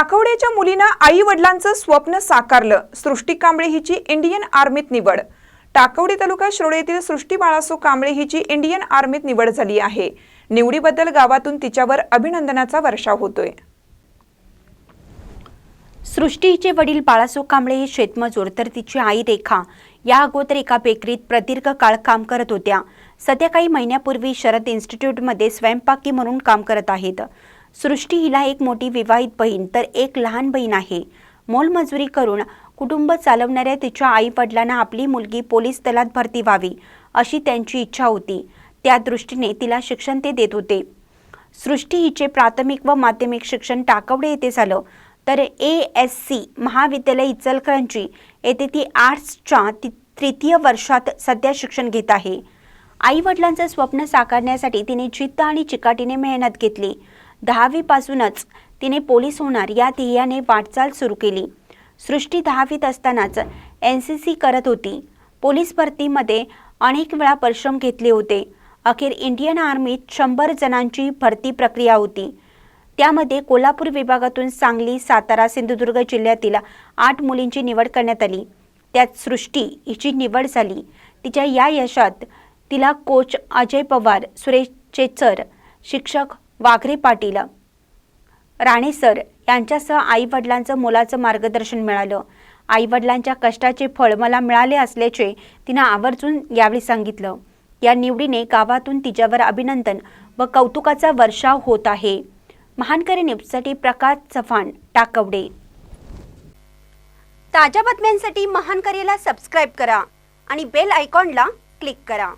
टाकवडेच्या मुलीनं आई वडिलांचं स्वप्न साकारलं. सृष्टी कांबळे हिची इंडियन आर्मीत निवड. टाकवडे तालुका शिरोळे येथील सृष्टी बाळासो कांबळे हिची इंडियन आर्मीत निवड झाली आहे. निवडीबद्दल गावातून तिच्यावर अभिनंदनाचा वर्षाव होतोय. सृष्टी हिचे वडील बाळासो कांबळे हे शेतमजूर तर तिची आई रेखा. या अगोदर एका बेकरीत प्रदीर्घ काळ काम करत होत्या. सध्या काही महिन्यापूर्वी शरद इन्स्टिट्यूटमध्ये स्वयंपाकी म्हणून काम करत आहेत. सृष्टी हिला एक मोठी विवाहित बहीण तर एक लहान बहीण आहे. मोलमजुरी करून कुटुंब चालवणाऱ्या तिच्या आई वडिलांना आपली मुलगी पोलीस दलात भरती व्हावी अशी त्यांची इच्छा होती. त्या दृष्टीने तिला शिक्षण ते देत होते. सृष्टी हिचे प्राथमिक व माध्यमिक शिक्षण टाकवडे येथे झालं तर ए एस सी महाविद्यालय इचलकरंजी येथे ती आर्ट्सच्या तृतीय वर्षात सध्या शिक्षण घेत आहे. आई वडिलांचं स्वप्न साकारण्यासाठी तिने जिद्द आणि चिकाटीने मेहनत घेतली. दहावीपासूनच तिने पोलीस होणार या ध्येयाने वाटचाल सुरू केली. सृष्टी दहावीत असतानाच एन सी सी करत होती. पोलीस भरतीमध्ये अनेक वेळा परिश्रम घेतले होते. अखेर इंडियन आर्मीत शंभर जणांची भरती प्रक्रिया होती. त्यामध्ये कोल्हापूर विभागातून सांगली सातारा सिंधुदुर्ग जिल्ह्यातील आठ मुलींची निवड करण्यात आली. त्यात सृष्टी हिची निवड झाली. तिच्या या यशात तिला कोच अजय पवार सुरेश चेचर शिक्षक वाघरे पाटील. राणे सर यांच्यासह आई वडिलांचं मोलाचं मार्गदर्शन मिळालं. आई वडिलांच्या कष्टाचे फळ मला मिळाले असल्याचे तिनं आवर्जून यावेळी सांगितलं. या निवडीने गावातून तिच्यावर अभिनंदन व कौतुकाचा वर्षाव होत आहे. महानकरी न्यूजसाठी प्रकाश चव्हाण टाकवडे. ताज्या बातम्यांसाठी महानकरीला सबस्क्राईब करा आणि बेल आयकॉनला क्लिक करा.